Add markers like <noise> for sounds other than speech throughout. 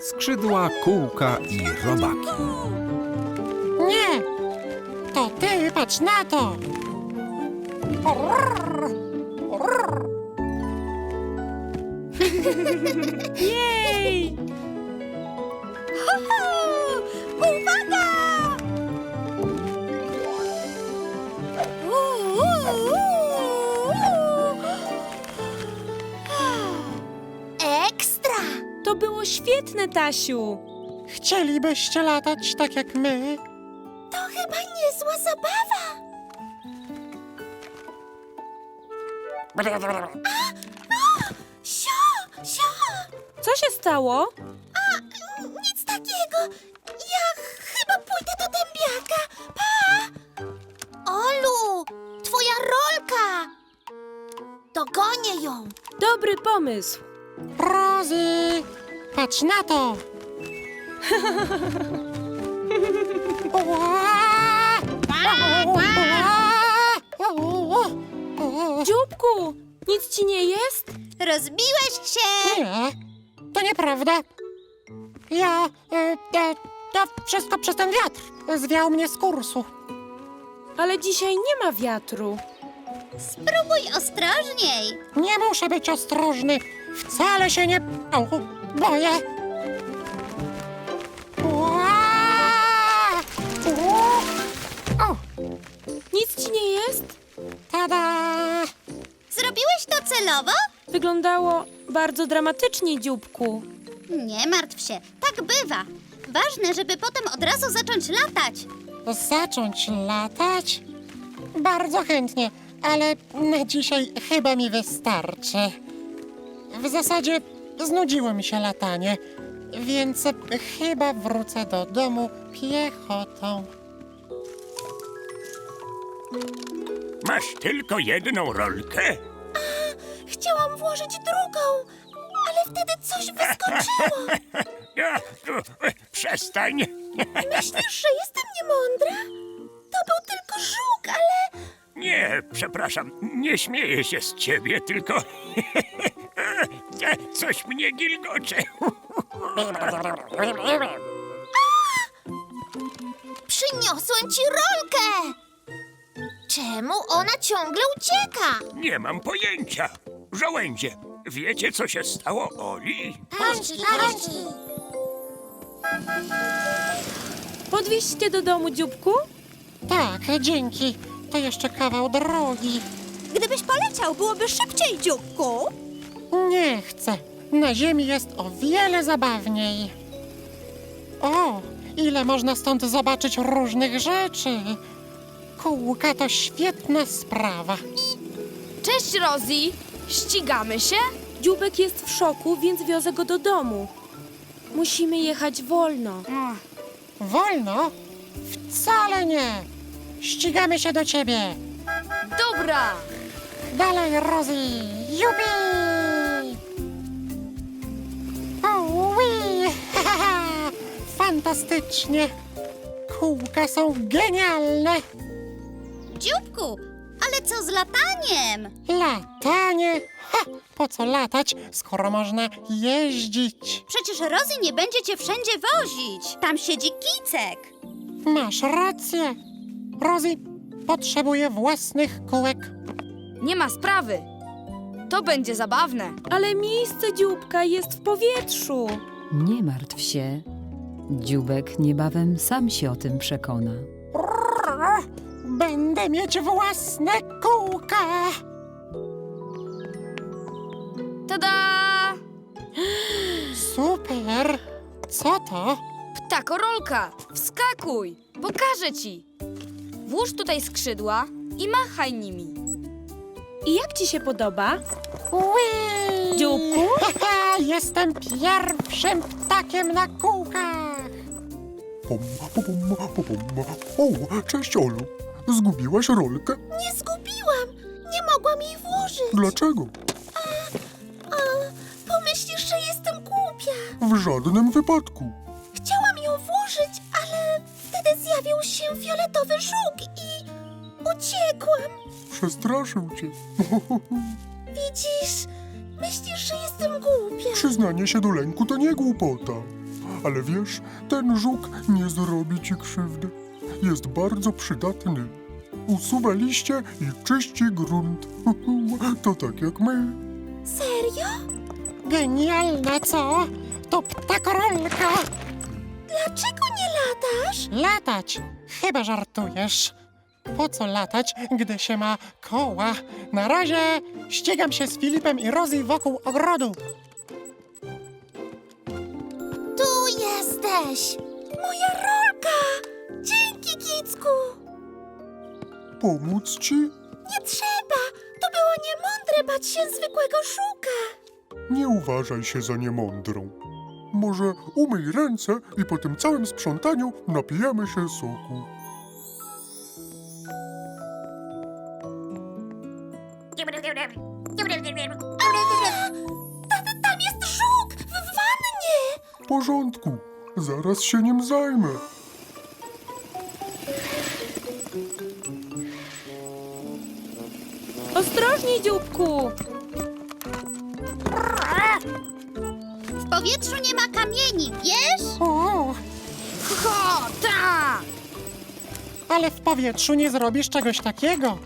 Skrzydła, kółka i robaki. Nie! To ty, patrz na to! Jej! Uwaga! To było świetne, Tasiu. Chcielibyście latać tak jak my? To chyba niezła zabawa. Sio, sio! Co się stało? A, nic takiego. Ja chyba pójdę do dębiaka. Pa! Olu, twoja rolka! Dogonię ją. Dobry pomysł. Rozy! Patrz na to! Dzióbku, nic ci nie jest? Rozbiłeś się. Nie, to nieprawda. Ja... E, e, to wszystko przez ten wiatr. Zwiał mnie z kursu. Ale dzisiaj nie ma wiatru. Spróbuj ostrożniej. Nie muszę być ostrożny. Wcale się nie... O, boję. O, Nic ci nie jest? tada! Zrobiłeś to celowo? Wyglądało bardzo dramatycznie, dzióbku. Nie martw się, tak bywa. Ważne, żeby potem od razu zacząć latać. Zacząć latać? Bardzo chętnie, ale na dzisiaj chyba mi wystarczy. W zasadzie znudziło mi się latanie, więc chyba wrócę do domu piechotą. Masz tylko jedną rolkę? Chciałam włożyć drugą, ale wtedy coś wyskoczyło. Ja, u, e, przestań. <laughs> Myślisz, że jestem niemądra? To był tylko żuk, ale Nie, przepraszam, nie śmieję się z ciebie, tylko <laughs> coś mnie gilgocze. <laughs> przyniosłem ci rolkę. Czemu ona ciągle ucieka? Nie mam pojęcia. Żołędzie, wiecie co się stało Oli? Pączki, pączki. Podwieźcie do domu, dzióbku? Tak, dzięki. To jeszcze kawał drogi. Gdybyś poleciał, byłoby szybciej, dzióbku. Nie chcę. Na ziemi jest o wiele zabawniej. O, ile można stąd zobaczyć różnych rzeczy. Kółka to świetna sprawa. Cześć, Rosie! Ścigamy się? Dzióbek jest w szoku, więc wiozę go do domu. Musimy jechać wolno. Wolno? Wcale nie. Ścigamy się do ciebie. Dobra! Dalej, Rosie. Jubi! Fantastycznie. Kółka są genialne. Dzióbku, ale co z lataniem? Latanie? Ha! Po co latać, skoro można jeździć? Przecież Rozy nie będzie cię wszędzie wozić. Tam siedzi kicek. Masz rację. Rosie potrzebuje własnych kółek. Nie ma sprawy. To będzie zabawne. Ale miejsce dzióbka jest w powietrzu. Nie martw się. Dziubek niebawem sam się o tym przekona. Będę mieć własne kółka. Tada! Super. Co to? Ptakorolka! Wskakuj! Pokażę ci! Włóż tutaj skrzydła i machaj nimi. I jak ci się podoba? Ui! Dzióbku? Haha, <laughs> Jestem pierwszym ptakiem na kółkach. Pom, pom, pom, pom. O, cześć Olu. Zgubiłaś rolkę? Nie zgubiłam. Nie mogłam jej włożyć. Dlaczego? A, pomyślisz, że jestem głupia. W żadnym wypadku. Chciałam ją włożyć, ale wtedy zjawił się fioletowy żuk i uciekłam. Przestraszył cię. Widzisz, Myślisz, że jestem głupia? Przyznanie się do lęku to nie głupota. Ale wiesz, ten żuk nie zrobi ci krzywdy. Jest bardzo przydatny. Usuwa liście i czyści grunt. <laughs> To tak jak my. Serio? Genialne, co? To ptakorolka! Dlaczego nie latasz? Latać! Chyba żartujesz. Po co latać, gdy się ma koła? Na razie ścigam się z Filipem i Rosie wokół ogrodu. Jesteś! Moja rolka! Dzięki, Kicku! Pomóc ci? Nie trzeba! To było niemądre bać się zwykłego żuka! Nie uważaj się za niemądrą. Może umyj ręce i po tym całym sprzątaniu napijemy się soku. Zaraz się nim zajmę. Ostrożnie, dzióbku! W powietrzu nie ma kamieni, wiesz? O, Ho, ta! ale ale w powietrzu nie zrobisz czegoś takiego.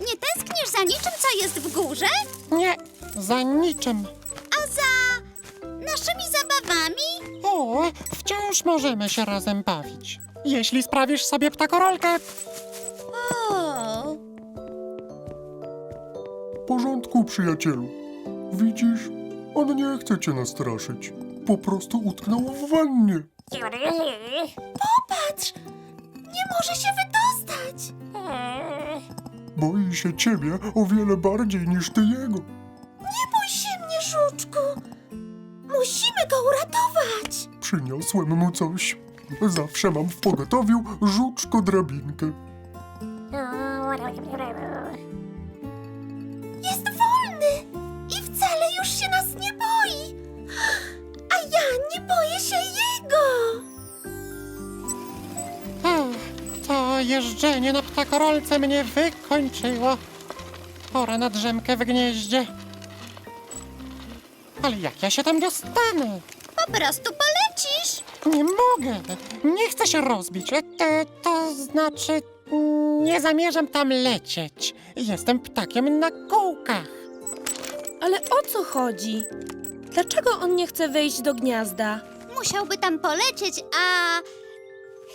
Nie tęsknisz za niczym, co jest w górze? Nie, za niczym. O, wciąż możemy się razem bawić. Jeśli sprawisz sobie ptakorolkę, O, W porządku, przyjacielu. Widzisz, on nie chce cię nastraszyć. Po prostu utknął w wannie. patrz! Nie może się wydostać! Boi się ciebie o wiele bardziej niż ty jego. Nie bój się mnie, żuczku! Uratować! Przyniosłem mu coś. Zawsze mam w pogotowiu żuczko drabinkę. Jest wolny i wcale już się nas nie boi! A ja nie boję się jego! Ach, to jeżdżenie na ptakorolce mnie wykończyło. Pora na drzemkę w gnieździe. Ale jak ja się tam dostanę? Po prostu polecisz! Nie mogę. Nie chcę się rozbić. E, To, to znaczy, nie zamierzam tam lecieć. Jestem ptakiem na kółkach. Ale o co chodzi? Dlaczego on nie chce wejść do gniazda? Musiałby tam polecieć, a...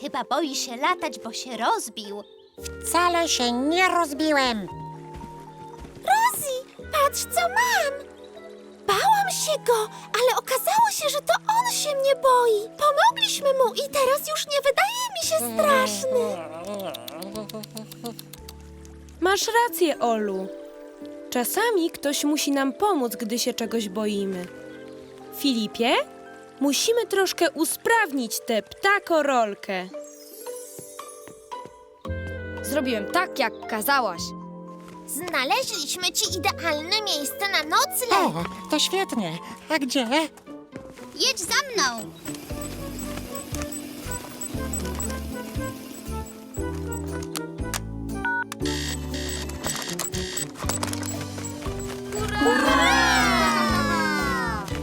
Chyba boi się latać, bo się rozbił. Wcale się nie rozbiłem. Rosie, patrz co mam! Bałam się go, ale okazało się, że to on się mnie boi. Pomogliśmy mu i teraz już nie wydaje mi się straszny. Masz rację, Olu. Czasami ktoś musi nam pomóc, gdy się czegoś boimy. Filipie, musimy troszkę usprawnić tę ptakorolkę. Zrobiłem tak, jak kazałaś. Znaleźliśmy ci idealne miejsce na nocleg. O, to świetnie. A gdzie? Jedź za mną.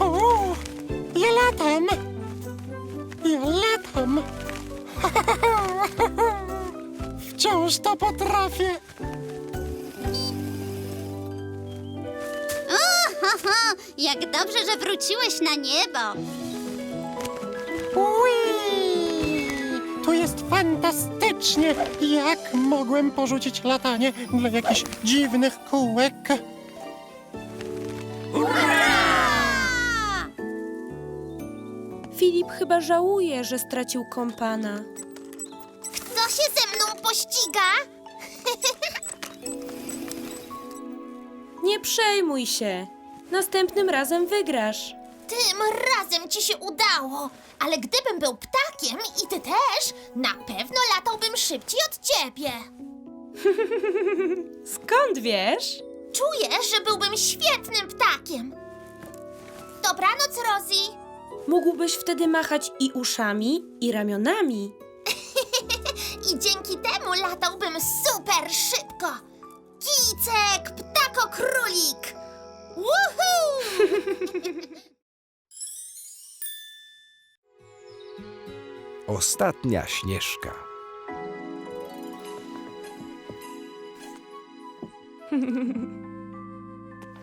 O, ja latam. Ja latam. <laughs> Wciąż to potrafię. Jak dobrze, że wróciłeś na niebo. Ui! Tu jest fantastycznie. Jak mogłem porzucić latanie dla jakichś dziwnych kółek? Filip chyba żałuje, że stracił kompana. Kto się ze mną pościga? <laughs> Nie przejmuj się. Następnym razem wygrasz. Tym razem ci się udało. Ale gdybym był ptakiem i ty też, na pewno latałbym szybciej od ciebie. <laughs> Skąd wiesz? Czuję, że byłbym świetnym ptakiem. Dobranoc, Rosie. Mógłbyś wtedy machać i uszami, i ramionami. <laughs> I dzięki temu latałbym super szybko. Kicek, ptako królik. Ostatnia śnieżka.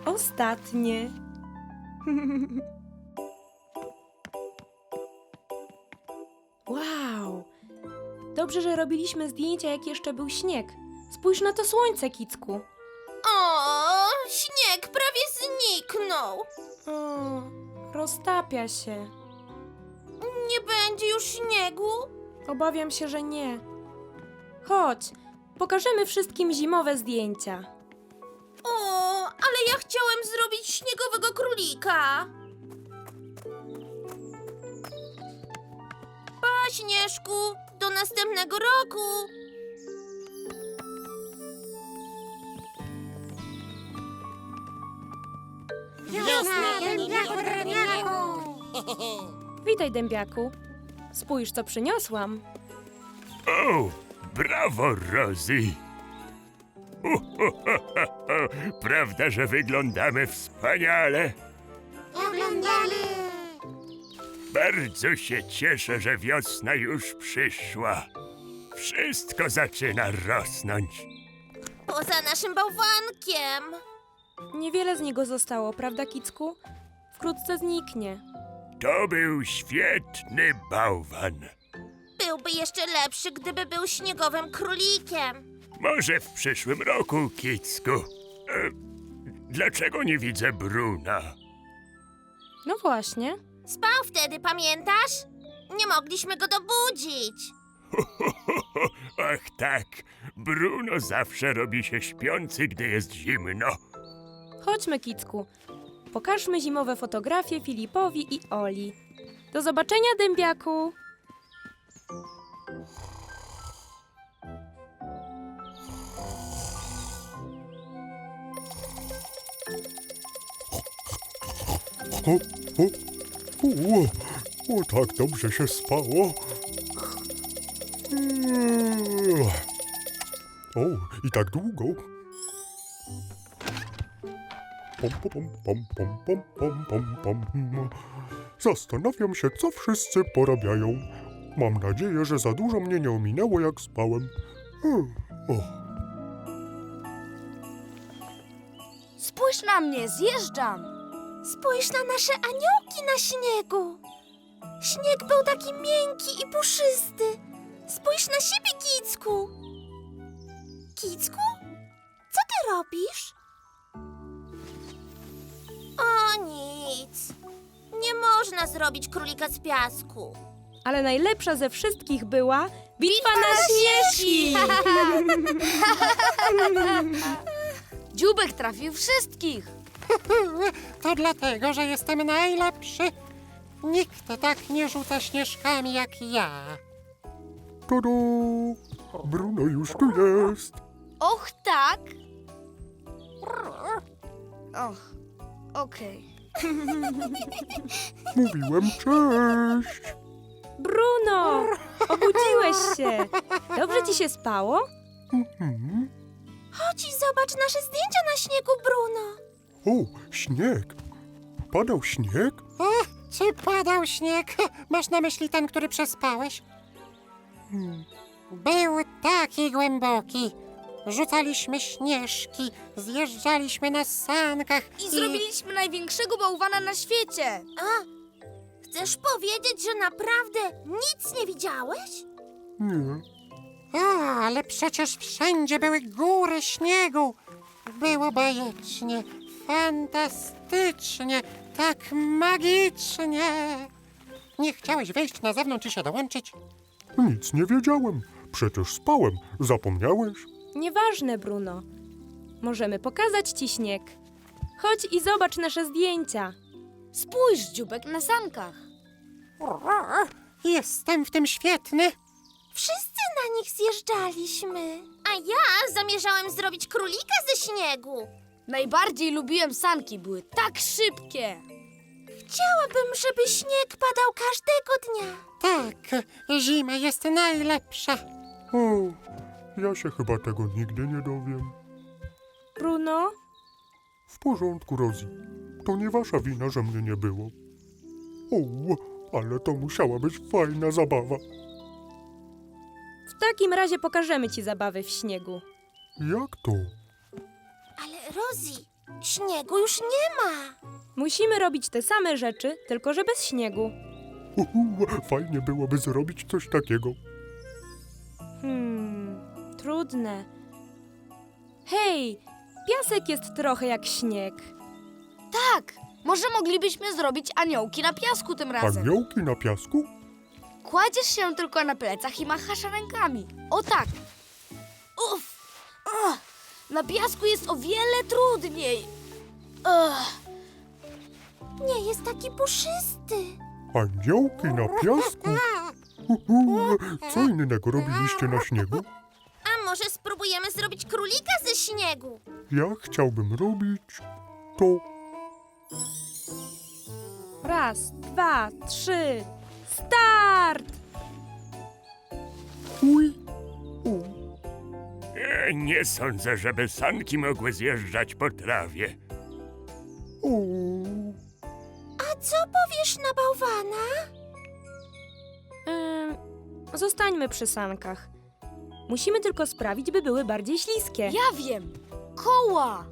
Ostatnie. wow! Dobrze, że robiliśmy zdjęcia, jak jeszcze był śnieg. Spójrz na to słońce, Kicku. Zniknął. O, roztapia się. Nie będzie już śniegu? Obawiam się, że nie. Chodź, pokażemy wszystkim zimowe zdjęcia. O, ale ja chciałem zrobić śniegowego królika. Pa, Śnieżku, do następnego roku. Wiosna, dębiaku, drewniaku! <laughs> Witaj, dębiaku. Spójrz, co przyniosłam. O, brawo, Rozy! <laughs> Prawda, że wyglądamy wspaniale? Oglądamy! Bardzo się cieszę, że wiosna już przyszła. Wszystko zaczyna rosnąć. Poza naszym bałwankiem. Niewiele z niego zostało, prawda, Kicku? Wkrótce zniknie. To był świetny bałwan. Byłby jeszcze lepszy, gdyby był śniegowym królikiem. Może w przyszłym roku, Kicku. E, dlaczego nie widzę Bruna? No właśnie. Spał wtedy, pamiętasz? Nie mogliśmy go dobudzić. <laughs> Ach tak, Bruno zawsze robi się śpiący, gdy jest zimno. Chodźmy, Kicku. Pokażmy zimowe fotografie Filipowi i Oli. Do zobaczenia, dębiaku! O, o, o, o, tak dobrze się spało. Eee. O, i tak długo. Zastanawiam się, co wszyscy porabiają. Mam nadzieję, że za dużo mnie nie ominęło, jak spałem. O. Spójrz na mnie, zjeżdżam. Spójrz na nasze aniołki na śniegu. Śnieg był taki miękki i puszysty. Spójrz na siebie, Kicku. Kicku? Co ty robisz? O nic. Nie można zrobić królika z piasku. Ale najlepsza ze wszystkich była bitwa na śnieżki! <laughs> Dziubek trafił wszystkich. <laughs> To dlatego, że jestem najlepszy. Nikt tak nie rzuca śnieżkami jak ja. Tada! Bruno już tu jest. Och, tak. Och, okej. <laughs> Mówiłem cześć. Bruno! Obudziłeś się! Dobrze ci się spało? Mhm. Chodź i zobacz nasze zdjęcia na śniegu, Bruno. O, śnieg. Padał śnieg? O, czy padał śnieg? <laughs> Masz na myśli ten, który przespałeś? Hmm. Był taki głęboki. Rzucaliśmy śnieżki, zjeżdżaliśmy na sankach I zrobiliśmy największego bałwana na świecie. A, chcesz powiedzieć, że naprawdę nic nie widziałeś? Nie. O, ale przecież wszędzie były góry śniegu. Było bajecznie, fantastycznie, tak magicznie. Nie chciałeś wyjść na zewnątrz i się dołączyć? Nic nie wiedziałem. Przecież spałem. Zapomniałeś? Nieważne, Bruno. Możemy pokazać ci śnieg. Chodź i zobacz nasze zdjęcia. Spójrz, dziubek na sankach. Jestem w tym świetny. Wszyscy na nich zjeżdżaliśmy. A ja zamierzałem zrobić królika ze śniegu. Najbardziej lubiłem sanki, były tak szybkie. Chciałabym, żeby śnieg padał każdego dnia. Tak, zima jest najlepsza. O, ja się chyba tego nigdy nie dowiem. Bruno? W porządku, Rosie. To nie wasza wina, że mnie nie było. O, ale to musiała być fajna zabawa. W takim razie pokażemy ci zabawy w śniegu. Jak to? Ale Rosie, śniegu już nie ma. Musimy robić te same rzeczy, tylko że bez śniegu. Uhu, fajnie byłoby zrobić coś takiego. Hmm, trudne. Hej, piasek jest trochę jak śnieg. Tak, może moglibyśmy zrobić aniołki na piasku tym razem. Aniołki na piasku? Kładziesz się tylko na plecach i machasz rękami. O tak. Uff. Ugh. Na piasku jest o wiele trudniej. Ugh. Nie jest taki puszysty. Aniołki na piasku? Uhu, co innego robiliście na śniegu? Może spróbujemy zrobić królika ze śniegu? Ja chciałbym robić to. Raz, dwa, trzy, start! Uj. U. E, nie sądzę, żeby sanki mogły zjeżdżać po trawie. O. A co powiesz na bałwana? Ym, zostańmy przy sankach. Musimy tylko sprawić, by były bardziej śliskie. Ja wiem. Koła.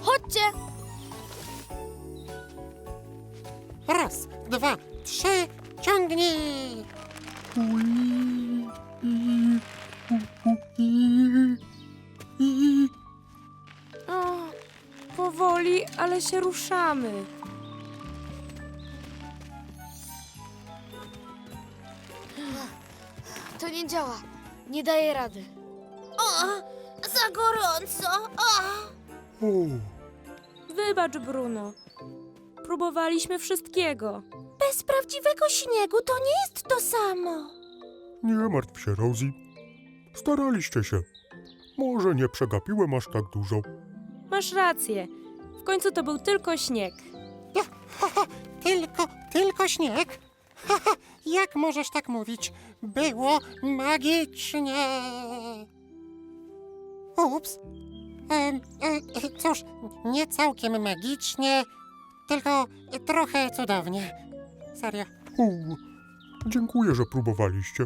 Chodźcie. Raz, dwa, trzy, ciągnij! O, powoli, ale się ruszamy. To nie działa. Nie daję rady. O, za gorąco. O. Wybacz, Bruno. Próbowaliśmy wszystkiego. Bez prawdziwego śniegu to nie jest to samo. Nie martw się, Rosie. Staraliście się. Może nie przegapiłem aż tak dużo. Masz rację. W końcu to był tylko śnieg. <laughs> Tylko, tylko śnieg? <laughs> Jak możesz tak mówić? Było magicznie! Ups. E, e, cóż, nie całkiem magicznie, tylko trochę cudownie. Serio. Dziękuję, że próbowaliście.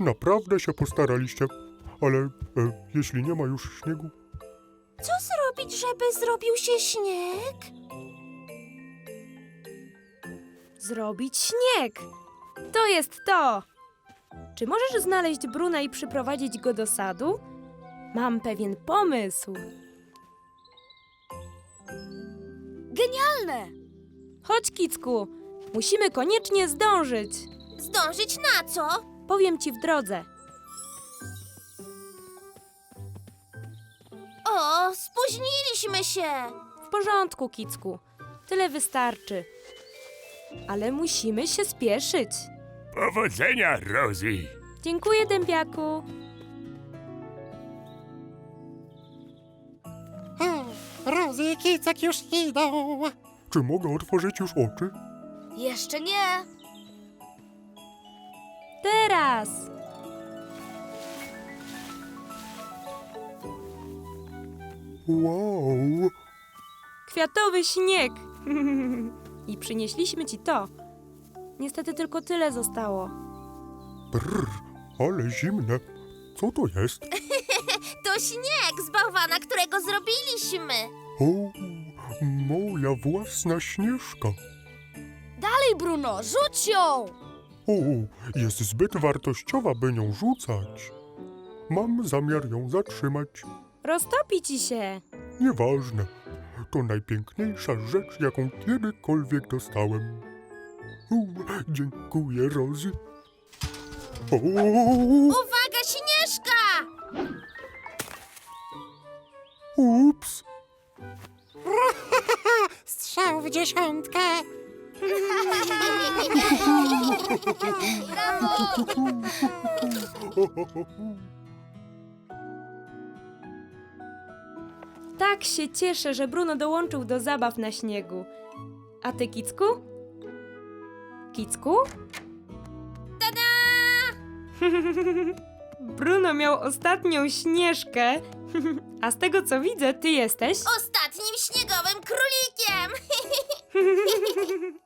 Naprawdę się postaraliście. Ale e, jeśli nie ma już śniegu, Co zrobić, żeby zrobił się śnieg? Zrobić śnieg. To jest to. Czy możesz znaleźć Bruna i przyprowadzić go do sadu? Mam pewien pomysł. Genialne. Chodź, Kicku. Musimy koniecznie zdążyć. Zdążyć na co? Powiem ci w drodze. O, spóźniliśmy się. W porządku, Kicku. Tyle wystarczy. Ale musimy się spieszyć. Powodzenia, Rosie. Dziękuję, dębiaku. Rosie i Kicek już idą. czy mogę otworzyć już oczy? Jeszcze nie. Teraz. Wow! Kwiatowy śnieg. <laughs> I przynieśliśmy ci to. Niestety tylko tyle zostało. Brr, ale zimne. Co to jest? <laughs> To śnieg z bałwana, którego zrobiliśmy. O, moja własna śnieżka. Dalej, Bruno, rzuć ją. O, jest zbyt wartościowa, by nią rzucać. Mam zamiar ją zatrzymać. Roztopi ci się. Nieważne. To najpiękniejsza rzecz, jaką kiedykolwiek dostałem. Dziękuję, Rozy. O, Uwaga, śnieżka! ups. <laughs> Strzał w dziesiątkę. Tak się cieszę, że Bruno dołączył do zabaw na śniegu. A ty, Kicku? Kicku? <laughs> Bruno miał ostatnią śnieżkę, <laughs> a z tego co widzę, ty jesteś. Ostatnim śniegowym królikiem! <laughs>